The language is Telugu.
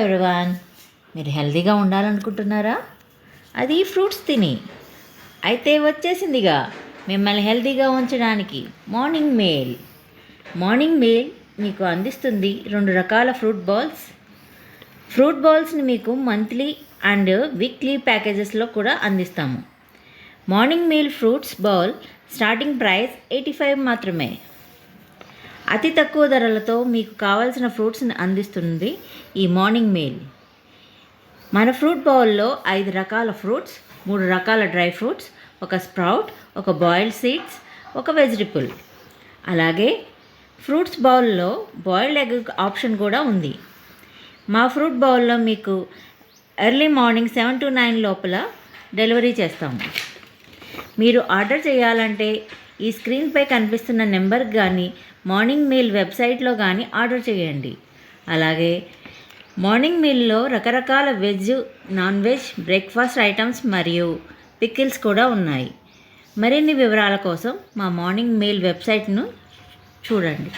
ఎవ్రీవాన్ మీరు హెల్తీగా ఉండాలనుకుంటున్నారా? అది ఫ్రూట్స్ తిని. అయితే వచ్చేసిందిగా మిమ్మల్ని హెల్తీగా ఉంచడానికి మార్నింగ్ మీల్. మార్నింగ్ మీల్ మీకు అందిస్తుంది రెండు రకాల ఫ్రూట్ బాల్స్. ఫ్రూట్ బాల్స్ని మీకు మంత్లీ అండ్ వీక్లీ ప్యాకేజెస్లో కూడా అందిస్తాము. Morning meal fruits bowl starting price eighty five మాత్రమే. అతి తక్కువ ధరలతో మీకు కావాల్సిన ఫ్రూట్స్ని అందిస్తుంది ఈ మార్నింగ్ మీల్. మన ఫ్రూట్ బౌల్లో ఐదు రకాల ఫ్రూట్స్ మూడు రకాల డ్రై ఫ్రూట్స్ ఒక స్ప్రౌట్ ఒక బాయిల్డ్ సీడ్స్ ఒక వెజిటబుల్. అలాగే ఫ్రూట్స్ బౌల్లో బాయిల్డ్ ఎగ్ ఆప్షన్ కూడా ఉంది. మా ఫ్రూట్ బౌల్లో మీకు early morning seven to nine లోపల డెలివరీ చేస్తాము. మీరు ఆర్డర్ చేయాలంటే ఈ స్క్రీన్పై కనిపిస్తున్న నెంబర్ కానీ మార్నింగ్ మీల్ వెబ్సైట్లో కానీ ఆర్డర్ చేయండి. అలాగే మార్నింగ్ మీల్లో రకరకాల veg non veg breakfast items మరియు పికిల్స్ కూడా ఉన్నాయి. మరిన్ని వివరాల కోసం మా మార్నింగ్ మీల్ వెబ్సైట్ను చూడండి.